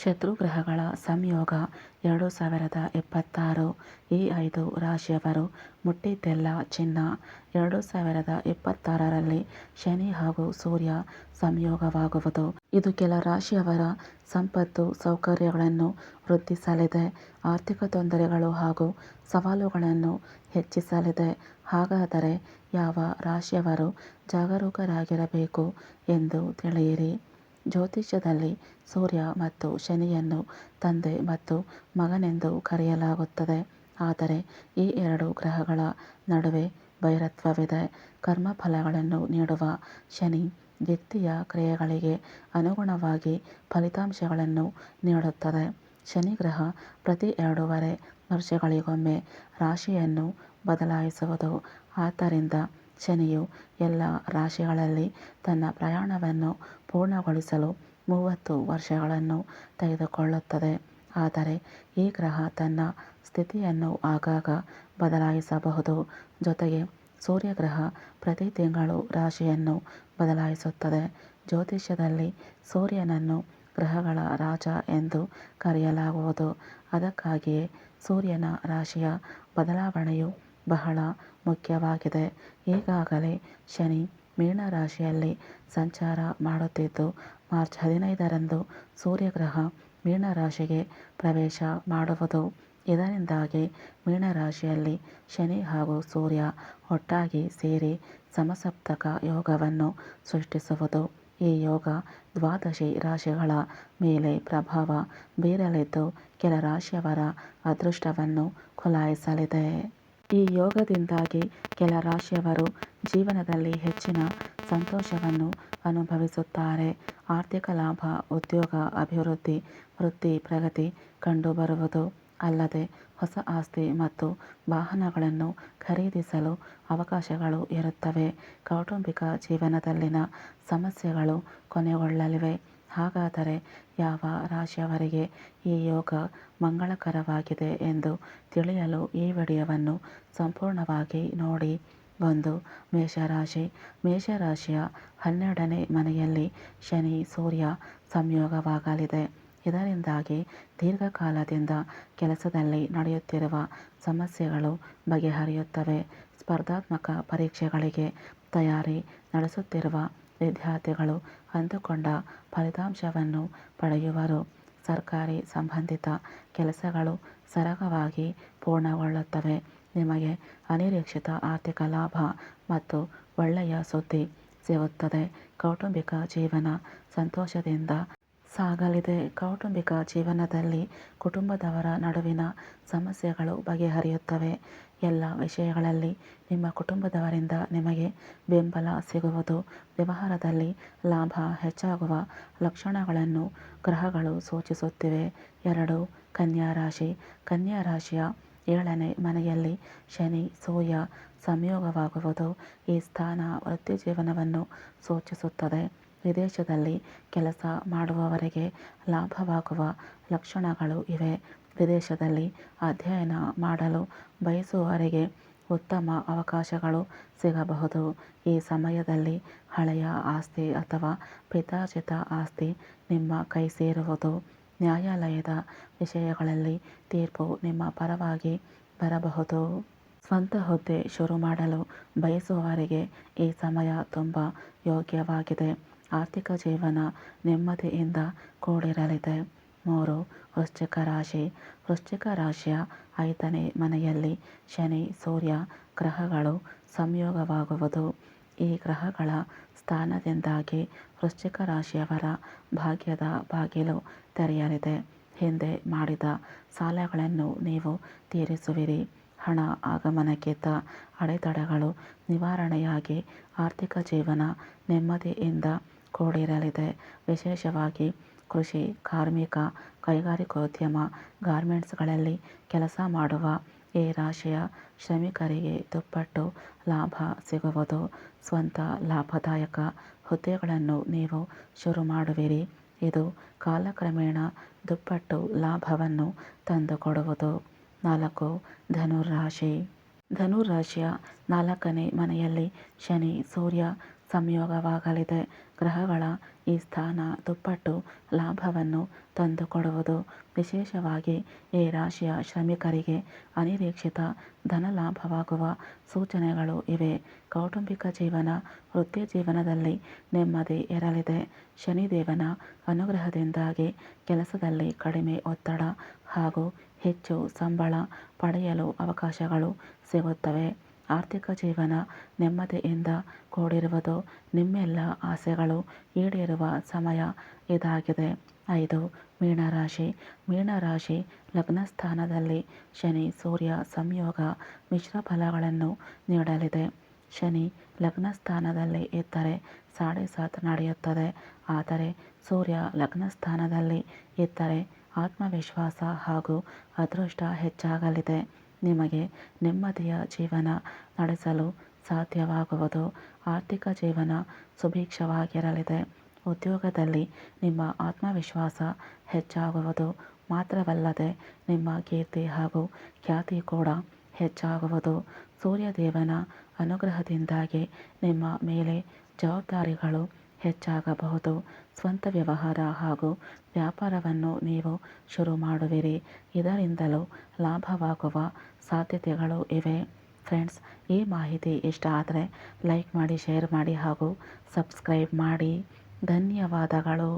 ಶತ್ರುಗ್ರಹಗಳ ಸಂಯೋಗ ಎರಡು ಸಾವಿರದ ಇಪ್ಪತ್ತಾರು ಈ ಐದು ರಾಶಿಯವರು ಮುಟ್ಟಿದ್ದೆಲ್ಲ ಚಿನ್ನ. ಎರಡು ಸಾವಿರದ ಇಪ್ಪತ್ತಾರರಲ್ಲಿ ಶನಿ ಹಾಗೂ ಸೂರ್ಯ ಸಂಯೋಗವಾಗುವುದು. ಇದು ಕೆಲ ರಾಶಿಯವರ ಸಂಪತ್ತು, ಸೌಕರ್ಯಗಳನ್ನು ವೃದ್ಧಿಸಲಿದೆ. ಆರ್ಥಿಕ ತೊಂದರೆಗಳು ಹಾಗೂ ಸವಾಲುಗಳನ್ನು ಹೆಚ್ಚಿಸಲಿದೆ. ಹಾಗಾದರೆ ಯಾವ ರಾಶಿಯವರು ಜಾಗರೂಕರಾಗಿರಬೇಕು ಎಂದು ತಿಳಿಯಿರಿ. ಜ್ಯೋತಿಷ್ಯದಲ್ಲಿ ಸೂರ್ಯ ಮತ್ತು ಶನಿಯನ್ನು ತಂದೆ ಮತ್ತು ಮಗನೆಂದು ಕರೆಯಲಾಗುತ್ತದೆ. ಆದರೆ ಈ ಎರಡು ಗ್ರಹಗಳ ನಡುವೆ ವೈರತ್ವವಿದೆ. ಕರ್ಮಫಲಗಳನ್ನು ನೀಡುವ ಶನಿ ವ್ಯಕ್ತಿಯ ಕ್ರಿಯೆಗಳಿಗೆ ಅನುಗುಣವಾಗಿ ಫಲಿತಾಂಶಗಳನ್ನು ನೀಡುತ್ತದೆ. ಶನಿ ಗ್ರಹ ಪ್ರತಿ ಎರಡೂವರೆ ವರ್ಷಗಳಿಗೊಮ್ಮೆ ರಾಶಿಯನ್ನು ಬದಲಾಯಿಸುವುದು. ಆದ್ದರಿಂದ ಶನಿಯು ಎಲ್ಲ ರಾಶಿಗಳಲ್ಲಿ ತನ್ನ ಪ್ರಯಾಣವನ್ನು ಪೂರ್ಣಗೊಳಿಸಲು ಮೂವತ್ತು ವರ್ಷಗಳನ್ನು ತೆಗೆದುಕೊಳ್ಳುತ್ತದೆ. ಆದರೆ ಈ ಗ್ರಹ ತನ್ನ ಸ್ಥಿತಿಯನ್ನು ಆಗಾಗ ಬದಲಾಯಿಸಬಹುದು. ಜೊತೆಗೆ ಸೂರ್ಯಗ್ರಹ ಪ್ರತಿ ತಿಂಗಳು ರಾಶಿಯನ್ನು ಬದಲಾಯಿಸುತ್ತದೆ. ಜ್ಯೋತಿಷ್ಯದಲ್ಲಿ ಸೂರ್ಯನನ್ನು ಗ್ರಹಗಳ ರಾಜ ಎಂದು ಕರೆಯಲಾಗುವುದು. ಅದಕ್ಕಾಗಿಯೇ ಸೂರ್ಯನ ರಾಶಿಯ ಬದಲಾವಣೆಯು ಬಹಳ ಮುಖ್ಯವಾಗಿದೆ. ಈಗಾಗಲೇ ಶನಿ ಮೀನ ರಾಶಿಯಲ್ಲಿ ಸಂಚಾರ ಮಾಡುತ್ತಿದ್ದು, ಮಾರ್ಚ್ ಹದಿನೈದರಂದು ಸೂರ್ಯಗ್ರಹ ಮೀನರಾಶಿಗೆ ಪ್ರವೇಶ ಮಾಡುವುದು. ಇದರಿಂದಾಗಿ ಮೀನರಾಶಿಯಲ್ಲಿ ಶನಿ ಹಾಗೂ ಸೂರ್ಯ ಒಟ್ಟಾಗಿ ಸೇರಿ ಸಮಸಪ್ತಕ ಯೋಗವನ್ನು ಸೃಷ್ಟಿಸುವುದು. ಈ ಯೋಗ ದ್ವಾದಶಿ ರಾಶಿಗಳ ಮೇಲೆ ಪ್ರಭಾವ ಬೀರಲಿದ್ದು, ಕೆಲ ರಾಶಿಯವರ ಅದೃಷ್ಟವನ್ನು ಖುಲಾಯಿಸಲಿದೆ. ಈ ಯೋಗದಿಂದಾಗಿ ಕೆಲ ರಾಶಿಯವರು ಜೀವನದಲ್ಲಿ ಹೆಚ್ಚಿನ ಸಂತೋಷವನ್ನು ಅನುಭವಿಸುತ್ತಾರೆ. ಆರ್ಥಿಕ ಲಾಭ, ಉದ್ಯೋಗ, ಅಭಿವೃದ್ಧಿ, ವೃತ್ತಿ, ಪ್ರಗತಿ ಕಂಡುಬರುವುದು ಅಲ್ಲದೆ ಹೊಸ ಆಸ್ತಿ ಮತ್ತು ವಾಹನಗಳನ್ನು ಖರೀದಿಸಲು ಅವಕಾಶಗಳು ಇರುತ್ತವೆ. ಕೌಟುಂಬಿಕ ಜೀವನದಲ್ಲಿನ ಸಮಸ್ಯೆಗಳು ಕೊನೆಗೊಳ್ಳಲಿವೆ. ಹಾಗಾದರೆ ಯಾವ ರಾಶಿಯವರಿಗೆ ಈ ಯೋಗ ಮಂಗಳಕರವಾಗಿದೆ ಎಂದು ತಿಳಿಯಲು ಈ ವಿಡಿಯೋವನ್ನು ಸಂಪೂರ್ಣವಾಗಿ ನೋಡಿ. ಒಂದು ಮೇಷರಾಶಿ, ಮೇಷರಾಶಿಯ ಹನ್ನೆರಡನೇ ಮನೆಯಲ್ಲಿ ಶನಿ, ಸೂರ್ಯ ಸಂಯೋಗವಾಗಲಿದೆ. ಇದರಿಂದಾಗಿ ದೀರ್ಘಕಾಲದಿಂದ ಕೆಲಸದಲ್ಲಿ ನಡೆಯುತ್ತಿರುವ ಸಮಸ್ಯೆಗಳು ಬಗೆಹರಿಯುತ್ತವೆ. ಸ್ಪರ್ಧಾತ್ಮಕ ಪರೀಕ್ಷೆಗಳಿಗೆ ತಯಾರಿ ನಡೆಸುತ್ತಿರುವ ವಿದ್ಯಾರ್ಥಿಗಳು ಅಂದುಕೊಂಡ ಫಲಿತಾಂಶವನ್ನು ಪಡೆಯುವರು. ಸರ್ಕಾರಿ ಸಂಬಂಧಿತ ಕೆಲಸಗಳು ಸರಾಗವಾಗಿ ಪೂರ್ಣಗೊಳ್ಳುತ್ತವೆ. ನಿಮಗೆ ಅನಿರೀಕ್ಷಿತ ಆರ್ಥಿಕ ಲಾಭ ಮತ್ತು ಒಳ್ಳೆಯ ಸುದ್ದಿ ಸಿಗುತ್ತದೆ. ಕೌಟುಂಬಿಕ ಜೀವನ ಸಂತೋಷದಿಂದ ಸಾಗಲಿದೆ. ಕೌಟುಂಬಿಕ ಜೀವನದಲ್ಲಿ ಕುಟುಂಬದವರ ನಡುವಿನ ಸಮಸ್ಯೆಗಳು ಬಗೆಹರಿಯುತ್ತವೆ. ಎಲ್ಲ ವಿಷಯಗಳಲ್ಲಿ ನಿಮ್ಮ ಕುಟುಂಬದವರಿಂದ ನಿಮಗೆ ಬೆಂಬಲ ಸಿಗುವುದು. ವ್ಯವಹಾರದಲ್ಲಿ ಲಾಭ ಹೆಚ್ಚಾಗುವ ಲಕ್ಷಣಗಳನ್ನು ಗ್ರಹಗಳು ಸೂಚಿಸುತ್ತಿವೆ. ಎರಡು, ಕನ್ಯಾ ರಾಶಿ. ಕನ್ಯಾ ರಾಶಿಯ ಏಳನೇ ಮನೆಯಲ್ಲಿ ಶನಿ, ಸೂರ್ಯ ಸಂಯೋಗವಾಗುವುದು ಈ ಸ್ಥಾನ ವೃತ್ತಿಜೀವನವನ್ನು ಸೂಚಿಸುತ್ತದೆ. ವಿದೇಶದಲ್ಲಿ ಕೆಲಸ ಮಾಡುವವರಿಗೆ ಲಾಭವಾಗುವ ಲಕ್ಷಣಗಳು ಇವೆ. ವಿದೇಶದಲ್ಲಿ ಅಧ್ಯಯನ ಮಾಡಲು ಬಯಸುವವರಿಗೆ ಉತ್ತಮ ಅವಕಾಶಗಳು ಸಿಗಬಹುದು. ಈ ಸಮಯದಲ್ಲಿ ಹಳೆಯ ಆಸ್ತಿ ಅಥವಾ ಪಿತಾರ್ಜಿತ ಆಸ್ತಿ ನಿಮ್ಮ ಕೈ ಸೇರುವುದು ನ್ಯಾಯಾಲಯದ ವಿಷಯಗಳಲ್ಲಿ ತೀರ್ಪು ನಿಮ್ಮ ಪರವಾಗಿ ಬರಬಹುದು. ಸ್ವಂತ ಹುದ್ದೆ ಶುರು ಮಾಡಲು ಬಯಸುವವರಿಗೆ ಈ ಸಮಯ ತುಂಬ ಯೋಗ್ಯವಾಗಿದೆ. ಆರ್ಥಿಕ ಜೀವನ ನೆಮ್ಮದಿಯಿಂದ ಕೂಡಿರಲಿದೆ. ಮೂರು, ವೃಶ್ಚಿಕ ರಾಶಿ. ವೃಶ್ಚಿಕ ರಾಶಿಯ ಐದನೇ ಮನೆಯಲ್ಲಿ ಶನಿ, ಸೂರ್ಯ ಗ್ರಹಗಳು ಸಂಯೋಗವಾಗುವುದು. ಈ ಗ್ರಹಗಳ ಸ್ಥಾನದಿಂದಾಗಿ ವೃಶ್ಚಿಕ ರಾಶಿಯವರ ಭಾಗ್ಯದ ಬಾಗಿಲು ತೆರೆಯಲಿದೆ. ಹಿಂದೆ ಮಾಡಿದ ಸಾಲಗಳನ್ನು ನೀವು ತೀರಿಸುವಿರಿ. ಹಣ, ಆಗಮನಕ್ಕಿದ್ದ ಅಡೆತಡೆಗಳು ನಿವಾರಣೆಯಾಗಿ ಆರ್ಥಿಕ ಜೀವನ ನೆಮ್ಮದಿಯಿಂದ ಕೂಡಿರಲಿದೆ. ವಿಶೇಷವಾಗಿ ಕೃಷಿ, ಕಾರ್ಮಿಕ, ಕೈಗಾರಿಕೋದ್ಯಮ, ಗಾರ್ಮೆಂಟ್ಸ್ಗಳಲ್ಲಿ ಕೆಲಸ ಮಾಡುವ ಈ ರಾಶಿಯ ಶ್ರಮಿಕರಿಗೆ ದುಪ್ಪಟ್ಟು ಲಾಭ ಸಿಗುವುದು. ಸ್ವಂತ ಲಾಭದಾಯಕ ಹುದ್ದೆಗಳನ್ನು ನೀವು ಶುರು ಮಾಡುವಿರಿ. ಇದು ಕಾಲಕ್ರಮೇಣ ದುಪ್ಪಟ್ಟು ಲಾಭವನ್ನು ತಂದುಕೊಡುವುದು. ನಾಲ್ಕು ಧನುರಾಶಿ ಧನುರಾಶಿಯ ನಾಲ್ಕನೇ ಮನೆಯಲ್ಲಿ ಶನಿ, ಸೂರ್ಯ ಸಂಯೋಗವಾಗಲಿದೆ. ಗ್ರಹಗಳ ಈ ಸ್ಥಾನ ದುಪ್ಪಟ್ಟು ಲಾಭವನ್ನು ತಂದುಕೊಡುವುದು. ವಿಶೇಷವಾಗಿ ಈ ರಾಶಿಯ ಶ್ರಮಿಕರಿಗೆ ಅನಿರೀಕ್ಷಿತ ಧನ ಲಾಭವಾಗುವ ಸೂಚನೆಗಳು ಇವೆ. ಕೌಟುಂಬಿಕ ಜೀವನ, ವೃತ್ತಿ ಜೀವನದಲ್ಲಿ ನೆಮ್ಮದಿ ಇರಲಿದೆ. ಶನಿದೇವನ ಅನುಗ್ರಹದಿಂದಾಗಿ ಕೆಲಸದಲ್ಲಿ ಕಡಿಮೆ ಒತ್ತಡ ಹಾಗೂ ಹೆಚ್ಚು ಸಂಬಳ ಪಡೆಯಲು ಅವಕಾಶಗಳು ಸಿಗುತ್ತವೆ. ಆರ್ಥಿಕ ಜೀವನ ನೆಮ್ಮದಿಯಿಂದ ಕೂಡಿರುವುದು ನಿಮ್ಮೆಲ್ಲ ಆಸೆಗಳು. ಈಡೇರುವ ಸಮಯ ಇದಾಗಿದೆ. ಐದು ಮೀನರಾಶಿ ಮೀನರಾಶಿ ಲಗ್ನಸ್ಥಾನದಲ್ಲಿ ಶನಿ, ಸೂರ್ಯ ಸಂಯೋಗ ಮಿಶ್ರ ಫಲಗಳನ್ನು ನೀಡಲಿದೆ. ಶನಿ ಲಗ್ನಸ್ಥಾನದಲ್ಲಿ ಇದ್ದರೆ ಸಾಡೆ ಸಾತ್ ನಡೆಯುತ್ತದೆ. ಆದರೆ ಸೂರ್ಯ ಲಗ್ನಸ್ಥಾನದಲ್ಲಿ ಇದ್ದರೆ ಆತ್ಮವಿಶ್ವಾಸ ಹಾಗೂ ಅದೃಷ್ಟ ಹೆಚ್ಚಾಗಲಿದೆ. ನಿಮಗೆ ನೆಮ್ಮದಿಯ ಜೀವನ ನಡೆಸಲು ಸಾಧ್ಯವಾಗುವುದು. ಆರ್ಥಿಕ ಜೀವನ ಸುಭಿಕ್ಷವಾಗಿರಲಿದೆ. ಉದ್ಯೋಗದಲ್ಲಿ ನಿಮ್ಮ ಆತ್ಮವಿಶ್ವಾಸ ಹೆಚ್ಚಾಗುವುದು ಮಾತ್ರವಲ್ಲದೆ ನಿಮ್ಮ ಕೀರ್ತಿ ಹಾಗೂ ಖ್ಯಾತಿ ಕೂಡ ಹೆಚ್ಚಾಗುವುದು. ಸೂರ್ಯದೇವನ ಅನುಗ್ರಹದಿಂದಾಗಿ ನಿಮ್ಮ ಮೇಲೆ ಜವಾಬ್ದಾರಿಗಳು ಹೆಚ್ಚಾಗಬಹುದು. ಸ್ವಂತ ವ್ಯವಹಾರ ಹಾಗೂ ವ್ಯಾಪಾರವನ್ನು ನೀವು ಶುರು ಮಾಡುವಿರಿ. ಇದರಿಂದಲೂ ಲಾಭವಾಗುವ ಸಾಧ್ಯತೆಗಳು ಇವೆ. ಫ್ರೆಂಡ್ಸ್, ಈ ಮಾಹಿತಿ ಇಷ್ಟ ಆದರೆ ಲೈಕ್ ಮಾಡಿ, ಶೇರ್ ಮಾಡಿ ಹಾಗೂ ಸಬ್ಸ್ಕ್ರೈಬ್ ಮಾಡಿ. ಧನ್ಯವಾದಗಳು.